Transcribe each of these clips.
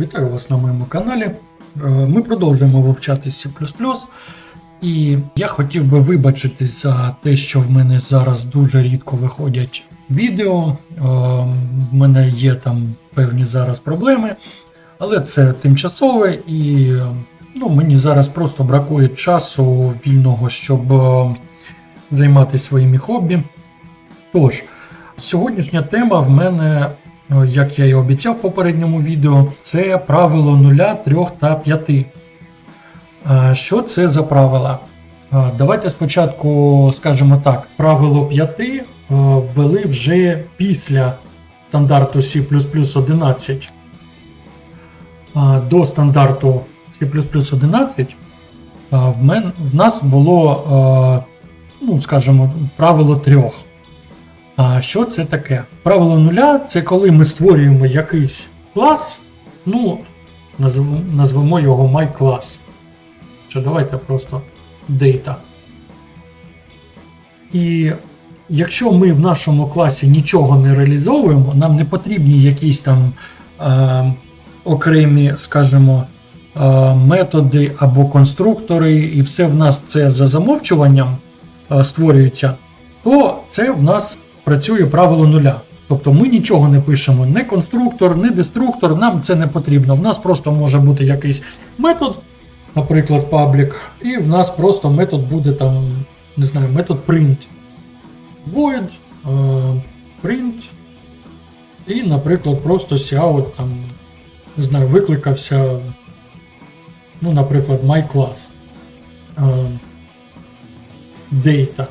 Вітаю вас на моєму каналі. Е, Ми продовжуємо вивчати C++. І я хотів би вибачитись за те, що в мене зараз дуже рідко виходять відео. Е, В мене є там певні зараз проблеми, але це тимчасове і е, ну, мені зараз просто бракує часу вільного, щоб займатися своїми хобі. Тож, сьогоднішня тема в мене, як я і обіцяв в попередньому відео, це правило 0, 3 та 5. Е, Що це за правила? Давайте спочатку скажемо так: правило 5 е, ввели вже після стандарту C 11. Е, До стандарту C 11 е, в, нас було, е, ну, скажімо, правило трьох. А що це таке? Правило нуля це коли ми створюємо якийсь клас, ну, назвемо, його myClass. Що давайте просто data. І якщо ми в нашому класі нічого не реалізовуємо, нам не потрібні якісь там е, окремі, скажімо, е, методи або конструктори, і все в нас це за замовчуванням е, створюється, то це в нас працює правило нуля. Тобто ми нічого не пишемо, не конструктор, не деструктор, нам це не потрібно. В нас просто може бути якийсь метод, наприклад, public, і в нас просто метод буде там, не знаю, метод print. Void, е, print. І, наприклад, просто cout там, не знаю, викликався, ну, наприклад, myClass. Е, data.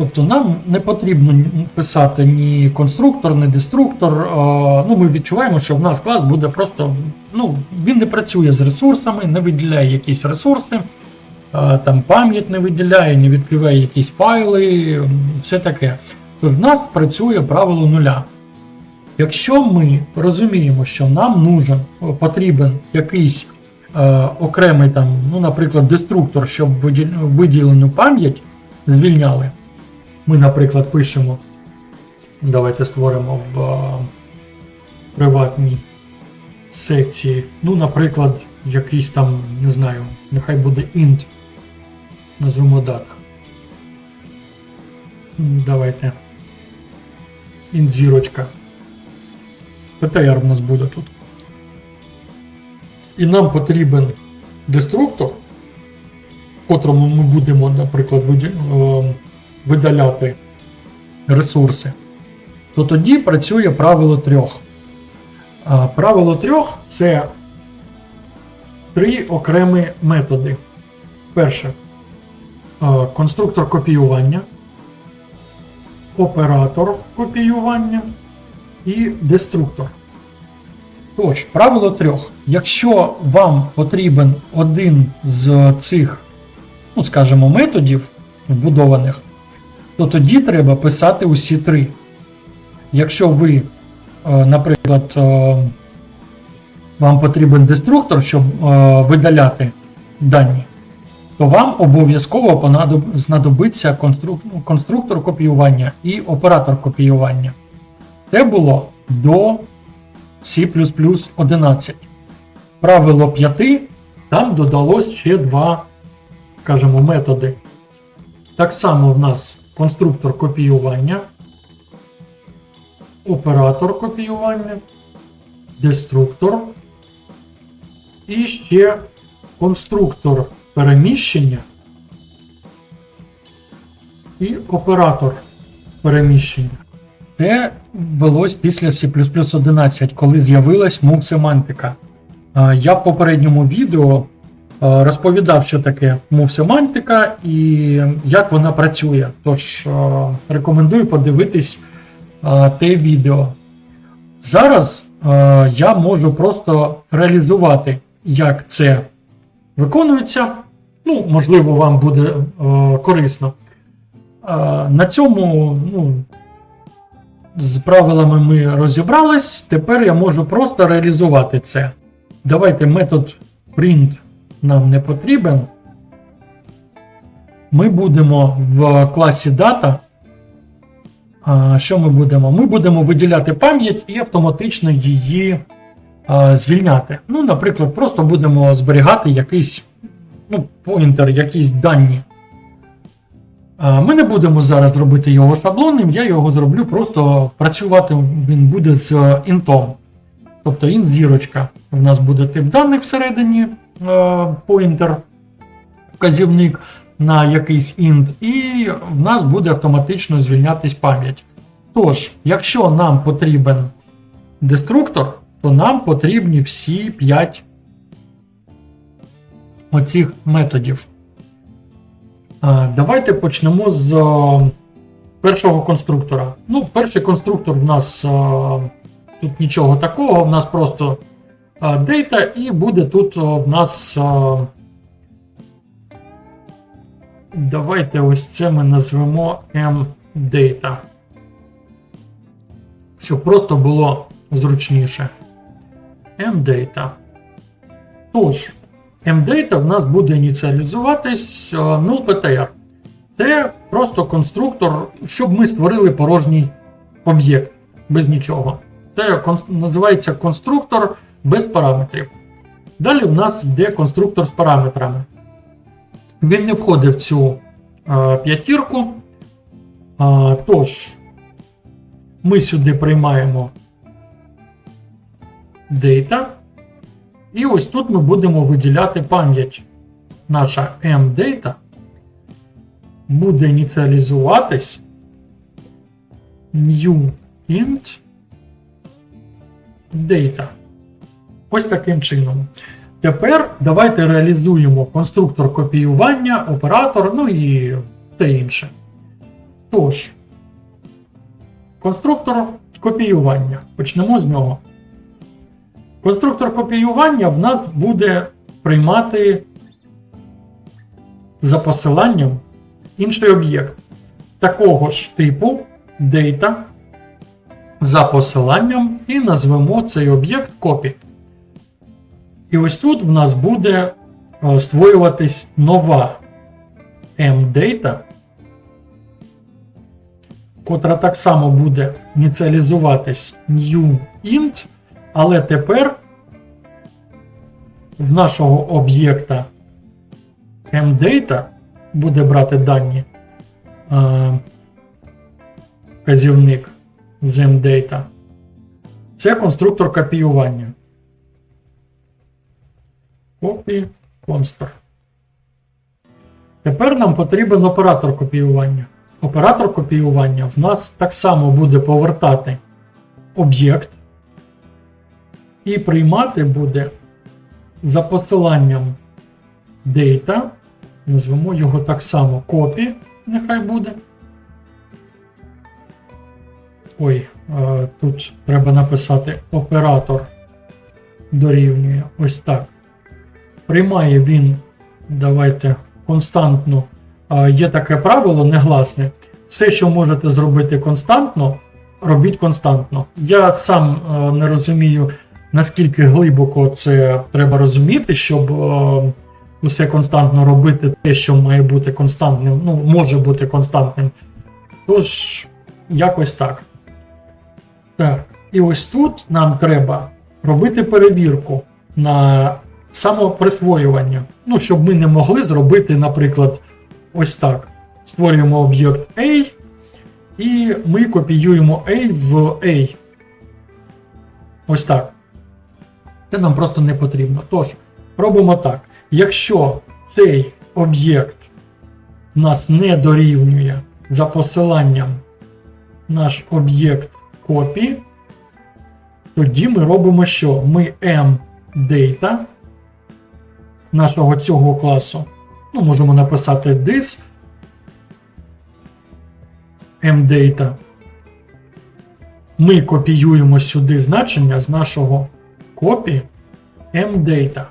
Тобто нам не потрібно писати ні конструктор, ні деструктор. Ну, ми відчуваємо, що в нас клас буде просто. Ну, він не працює з ресурсами, не виділяє якісь ресурси, там пам'ять не виділяє, не відкриває якісь файли, все таке. Тож в нас працює правило нуля. Якщо ми розуміємо, що нам нужен, потрібен якийсь е, окремий там, ну, наприклад, деструктор, щоб виділену пам'ять звільняли. Ми, наприклад, пишемо. Давайте створимо в а, приватній секції. Ну, наприклад, якийсь там, не знаю, нехай буде int. Назвемо дата. Давайте. Int зірочка. PTR в нас буде тут. І нам потрібен деструктор, котрому ми будемо, наприклад, е, видаляти ресурси, то тоді працює правило трьох. А правило трьох це три окремі методи. Перше конструктор копіювання, оператор копіювання і деструктор. Тож, правило трьох. Якщо вам потрібен один з цих, ну скажімо, методів вбудованих, то тоді треба писати усі три. Якщо ви, е, наприклад, е, вам потрібен деструктор, щоб е, видаляти дані, то вам обов'язково знадобиться конструктор копіювання і оператор копіювання. Це було до C 11. Правило 5 там додалось ще два, скажімо, методи. Так само в нас конструктор копіювання, оператор копіювання, деструктор і ще конструктор переміщення і оператор переміщення. Це ввелось після C 11, коли з'явилась мов семантика. Я в попередньому відео розповідав, що таке мов семантика і як вона працює. Тож е, рекомендую подивитись е, те відео. Зараз е, я можу просто реалізувати, як це виконується. Ну, можливо, вам буде е, корисно. Е, На цьому ну, з правилами ми розібрались. Тепер я можу просто реалізувати це. Давайте метод print нам не потрібен. Ми будемо в класі data. Що ми будемо? Ми будемо виділяти пам'ять і автоматично її звільняти. Ну, наприклад, просто будемо зберігати якийсь ну, поінтер, якісь дані. Ми не будемо зараз робити його шаблонним, я його зроблю, просто працювати він буде з інтом. Тобто int зірочка. У нас буде тип даних всередині поінтер, вказівник на якийсь int, і в нас буде автоматично звільнятись пам'ять. Тож, якщо нам потрібен деструктор, то нам потрібні всі 5 оцих методів. Давайте почнемо з е, першого конструктора. Ну, перший конструктор в нас е, тут нічого такого, в нас просто е, data, і буде тут в нас. Давайте ось це ми назвемо mdata. Щоб просто було зручніше. mdata. Тож, mdata в нас буде ініціалізуватись null.ptr. Це просто конструктор, щоб ми створили порожній об'єкт без нічого. Це називається конструктор без параметрів. Далі в нас йде конструктор з параметрами. Він не входить в цю е, п'ятірку. А, тож, ми сюди приймаємо data. І ось тут ми будемо виділяти пам'ять. Наша mdata буде ініціалізуватись new int data. Ось таким чином. Тепер давайте реалізуємо конструктор копіювання, оператор, ну і те інше. Тож, конструктор копіювання. Почнемо з нього. Конструктор копіювання в нас буде приймати за посиланням інший об'єкт такого ж типу data за посиланням і назвемо цей об'єкт copy. І ось тут в нас буде е, створюватись нова mdata, котра так само буде ініціалізуватись new int, але тепер в нашого об'єкта mdata буде брати дані е, вказівник з mdata. Це конструктор копіювання. Copy constr. Тепер нам потрібен оператор копіювання. Оператор копіювання в нас так само буде повертати об'єкт і приймати буде за посиланням data. Назвемо його так само copy, нехай буде. Ой, е, тут треба написати оператор дорівнює. Ось так. Приймає він, давайте, константну. Е, Є таке правило негласне. Все, що можете зробити константно, робіть константно. Я сам не розумію, наскільки глибоко це треба розуміти, щоб усе константно робити те, що має бути константним, ну, може бути константним. Тож, якось так. Так, і ось тут нам треба робити перевірку на самоприсвоювання. Ну, щоб ми не могли зробити, наприклад, ось так. Створюємо об'єкт A, і ми копіюємо A в A. Ось так. Це нам просто не потрібно. Тож, робимо так. Якщо цей об'єкт нас не дорівнює за посиланням наш об'єкт copy, тоді ми робимо що? Ми mdata нашого цього класу. Ну, можемо написати this mdata. Ми копіюємо сюди значення з нашого copy mdata.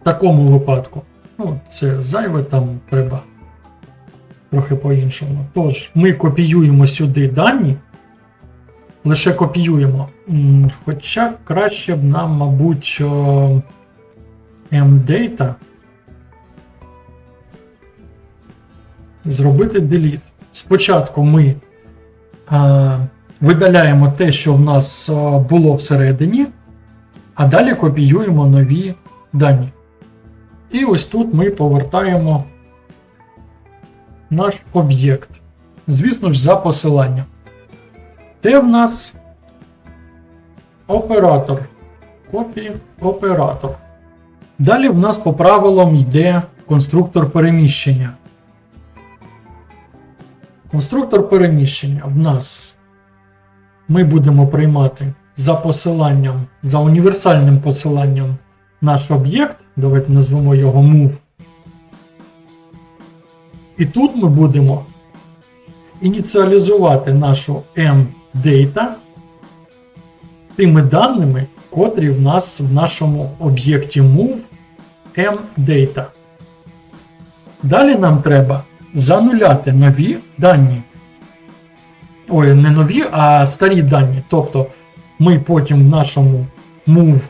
В такому випадку. Ну, це зайве там треба трохи по-іншому. Тож, ми копіюємо сюди дані, лише копіюємо. Хоча краще б нам, мабуть, о, mdata зробити delete. Спочатку ми а, видаляємо те, що в нас було всередині, А далі копіюємо нові дані. І ось тут ми повертаємо наш об'єкт. Звісно ж, за посиланням. Де в нас оператор. Копі оператор. Далі в нас по правилам йде конструктор переміщення. Конструктор переміщення в нас ми будемо приймати за посиланням, за універсальним посиланням наш об'єкт. Давайте назвемо його move. І тут ми будемо ініціалізувати нашу mData тими даними, котрі в нас в нашому об'єкті move mData. Далі нам треба зануляти нові дані. Ой, не нові, а старі дані. Тобто ми потім в нашому move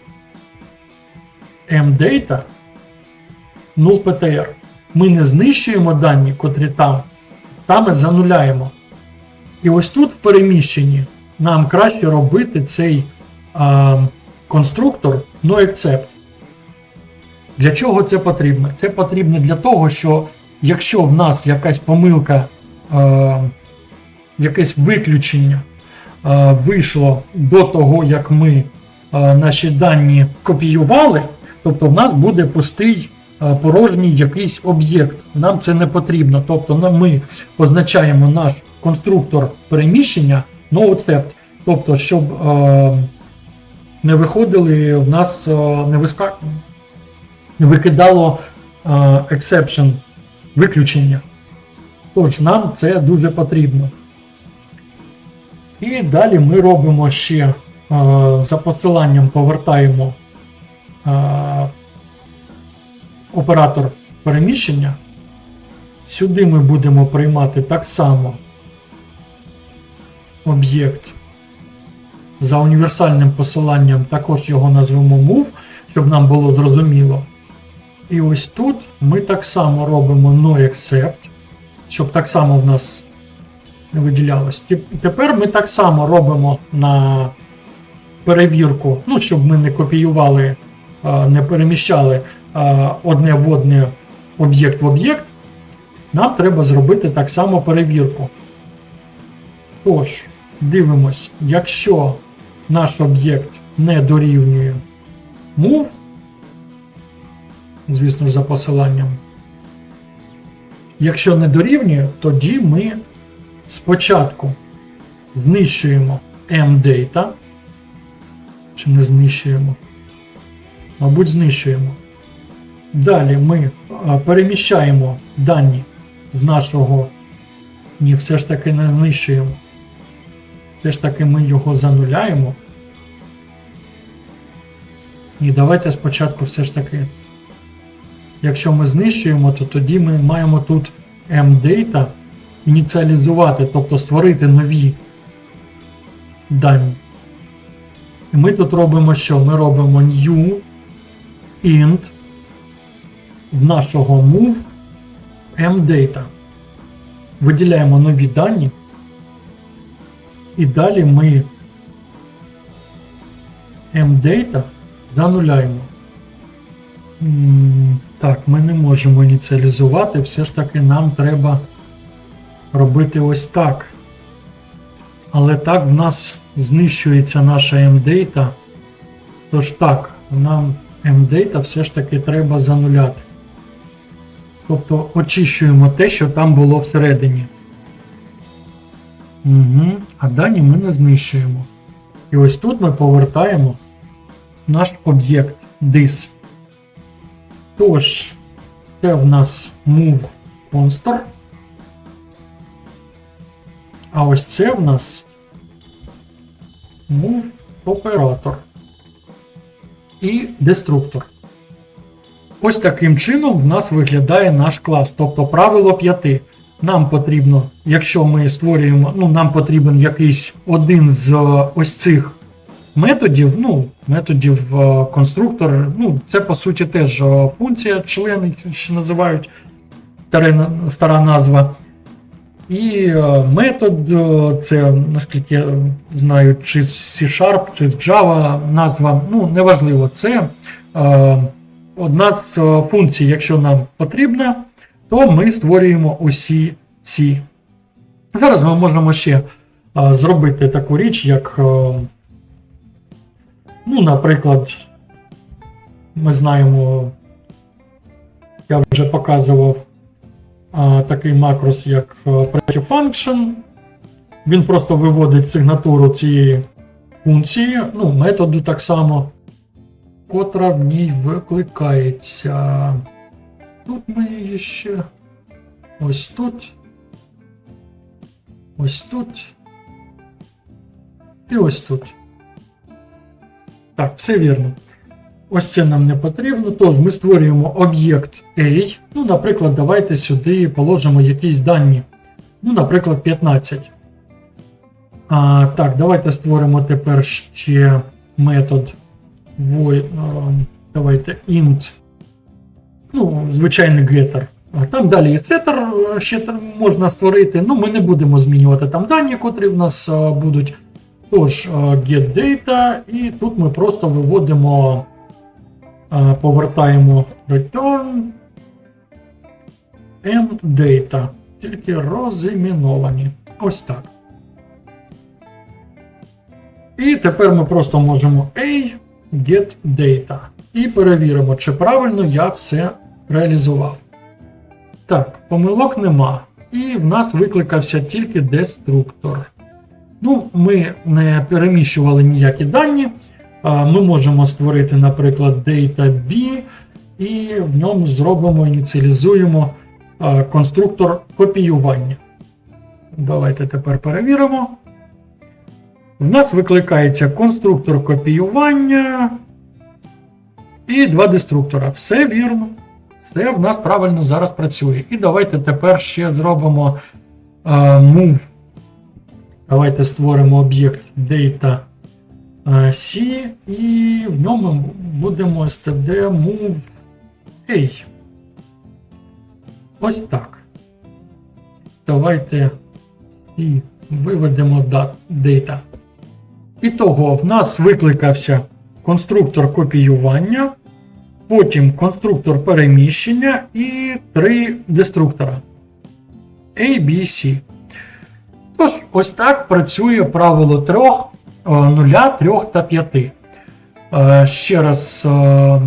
mData nullPTR ми не знищуємо дані, котрі там, саме зануляємо. І ось тут в переміщенні нам краще робити цей а, конструктор noExcept. Для чого це потрібно? Це потрібно для того, що якщо в нас якась помилка, е, якесь виключення е, вийшло до того, як ми е, наші дані копіювали, тобто в нас буде пустий е, порожній якийсь об'єкт. Нам це не потрібно. Тобто ми позначаємо наш конструктор переміщення noExcept. Тобто, щоб е, не виходили в нас, е, не вискакували викидало е, exception, виключення. Тож нам це дуже потрібно. І далі ми робимо ще е, за посиланням повертаємо е, оператор переміщення. Сюди ми будемо приймати так само об'єкт за універсальним посиланням, також його назвемо move, щоб нам було зрозуміло. І ось тут ми так само робимо noExcept, щоб так само в нас не виділялось. Тепер ми так само робимо на перевірку, ну, щоб ми не копіювали, не переміщали одне в одне об'єкт в об'єкт. Нам треба зробити так само перевірку. Тож, дивимось, якщо наш об'єкт не дорівнює move, звісно ж, за посиланням. Якщо не дорівнює, тоді ми спочатку знищуємо mData. Чи не знищуємо? Мабуть, знищуємо. Далі ми переміщаємо дані з нашого. Ні, все ж таки не знищуємо. Все ж таки ми його зануляємо. І давайте спочатку все ж таки Якщо ми знищуємо, то тоді ми маємо тут mData ініціалізувати, тобто створити нові дані. І ми тут робимо що? Ми робимо new int в нашого move mData. Виділяємо нові дані. І далі ми mData зануляємо. Так, ми не можемо ініціалізувати, все ж таки нам треба робити ось так. Але так в нас знищується наша mData. Тож так, нам mData все ж таки треба зануляти. Тобто очищуємо те, що там було всередині. Угу. А дані ми не знищуємо. І ось тут ми повертаємо наш об'єкт dis. Тож, це в нас move monster. А ось це в нас move operator і деструктор. Ось таким чином в нас виглядає наш клас, тобто правило 5. Нам потрібно, якщо ми створюємо, ну нам потрібен якийсь один з е, ось цих методів, ну, методів е, конструктор, ну, це по суті теж е, функція, члени, ще називають стара, назва. І метод, це, наскільки я знаю, чи з C-Sharp, чи з Java назва, ну, неважливо, це е, одна з функцій, якщо нам потрібна, то ми створюємо усі ці. Зараз ми можемо ще е, зробити таку річ, як, е, ну, наприклад, ми знаємо, я вже показував а, такий макрос, як е, preFunction. Він просто виводить сигнатуру цієї функції, ну, методу так само, котра в ній викликається. Тут її ще. Ось тут. Ось тут. І ось тут. Так, все вірно. Ось це нам не потрібно. Тож ми створюємо об'єкт A. Ну, наприклад, давайте сюди положимо якісь дані. Ну, наприклад, 15. А, Так, давайте створимо тепер ще метод давайте int. Ну, звичайний getter. Там далі і setter е, ще можна створити. Ну, ми не будемо змінювати там дані, котрі в нас будуть. Тож, get data, і тут ми просто виводимо. Повертаємо return and data. Тільки розіміновані. Ось так. І тепер ми просто можемо A get data. І перевіримо, чи правильно я все реалізував. Так, помилок нема. І в нас викликався тільки деструктор. Ну, ми не переміщували ніякі дані. Ми можемо створити, наприклад, data B, і в ньому зробимо, ініціалізуємо конструктор копіювання. Давайте тепер перевіримо. В нас викликається конструктор копіювання і два деструктора. Все вірно. Все в нас правильно зараз працює. І давайте тепер ще зробимо move. Давайте створимо об'єкт Data C і в ньому будемо std move A. Ось так. Давайте C виведемо data. І того в нас викликався конструктор копіювання, потім конструктор переміщення і три деструктора A, B, C. Тож, ось так працює правило трьох, е, нуля, трьох та п'яти. Е, Ще раз е,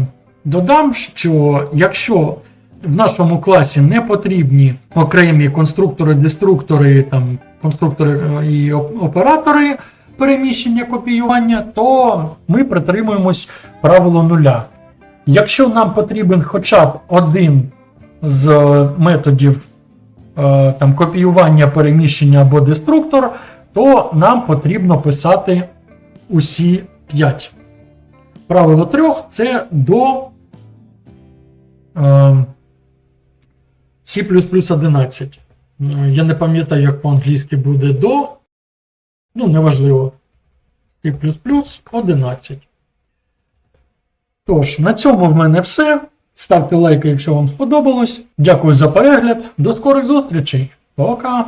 додам, що якщо в нашому класі не потрібні окремі конструктори, деструктори, там, конструктори е, і оператори переміщення копіювання, то ми притримуємось правило нуля. Якщо нам потрібен хоча б один з е, методів е, там, копіювання, переміщення або деструктор, то нам потрібно писати усі 5. Правило трьох це до е, C 11. Е, Я не пам'ятаю, як по-англійськи буде до. Ну, неважливо. C 11. Тож, на цьому в мене все. Ставте лайки, якщо вам сподобалось. Дякую за перегляд. До скорих зустрічей. Пока!